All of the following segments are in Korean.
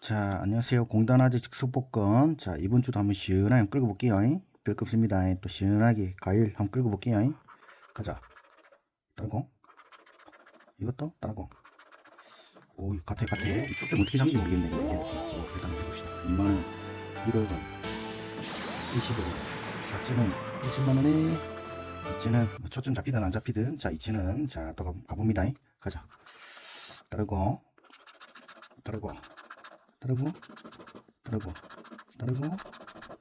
자, 안녕하세요. 공단아재 즉석복권. 자, 이번 주도 한번 시원하게 끌고 볼게요. 별거 없습니다. 또 시원하게 과일 한번 끌고 볼게요. 가자. 따르고. 이것도 따르고. 오, 같아, 같아. 이 초점 어떻게 잡는지 모르겠네. 어, 일단 해봅시다. 2만원, 1억원, 20억원, 4천원, 1천만원에, 이체는 뭐 초점 잡히든 안 잡히든. 자, 이체는, 자, 또 가- 가봅니다. 가자. 따르고, 따르고. 따르고 따르고 따르고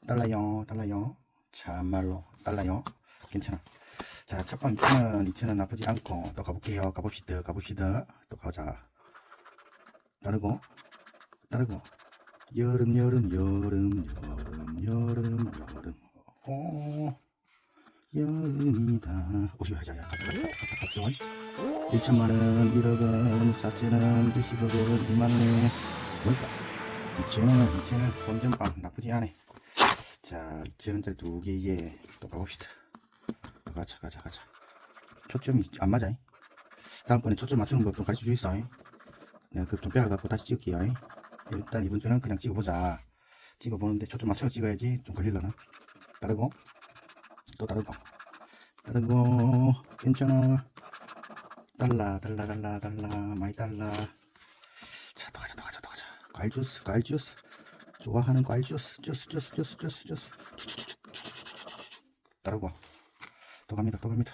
달라요 달라요. 참말로 달라요. 괜찮아. 자 첫번 2천원 2천원 나쁘지 않고 또 가볼게요. 가봅시다 가봅시다. 또 가자. 따르고 따르고. 여름 여름 여름 여름 여름 여름. 오 여름이다. 오시 하자 야 갔다 갔다 갔다 1천만원 1억원 4천원 20억원 2만원에 뭘까 이치는 이치는 손전빵 나쁘지 않네 자 이치는짜리 두 개에 또 가봅시다. 또 가자 가자 가자. 초점이 안 맞아 다음번에 초점 맞추는 법 좀 가르쳐 주있어 내가 그좀 빼갖고 다시 찍을게요 일단 이번 주는 그냥 찍어보자. 찍어보는데 초점 맞춰서 찍어야지. 좀 걸리려나? 다르고? 또 다르고? 다르고? 괜찮아. 달라 달라 달라 달라. 많이 달라 자, 또 가자, 또 가자, 또 가자. 과일 주스, 과일 주스. 좋아하는 과일 주스, 주스, 주스, 주스, 주스, 주스. 따르고. 또 갑니다, 또 갑니다.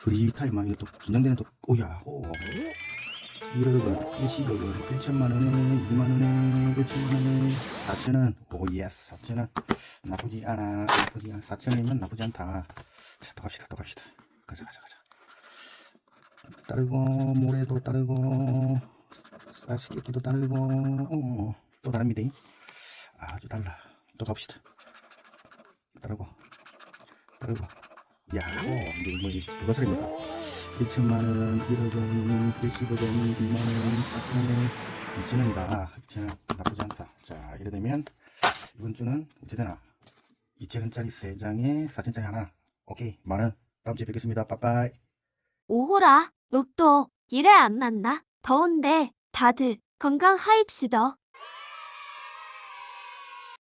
흐릿하게 막또 긴장되는 또, 오야, 오. 1억원, 10억원, 1천만원에, 2만원에, 1천만원에, 4천원, 오, 예스, 4천원. 나쁘지 않아, 나쁘지 않아. 4천원이면 나쁘지 않다. 자, 또 갑시다, 또 갑시다. 가자, 가자. 따르고 모래도 따르고 사스케끼도 따르고 어, 또 다릅니다. 아주 달라. 또 갑시다. 따르고 따르고. 야호 누구 뭐 누가 살입니까? 1천만원 1억원 110억원 2만원 4천원에 2천원이다. 2천원 나쁘지 않다. 자 이래 되면 이번 주는 어찌 되나? 2천원짜리 3장에 4천원짜리 하나. 오케이. 만원 다음 주에 뵙겠습니다. 빠빠이 오호라, 로또 일에 안 났나? 더운데 다들 건강하입시다.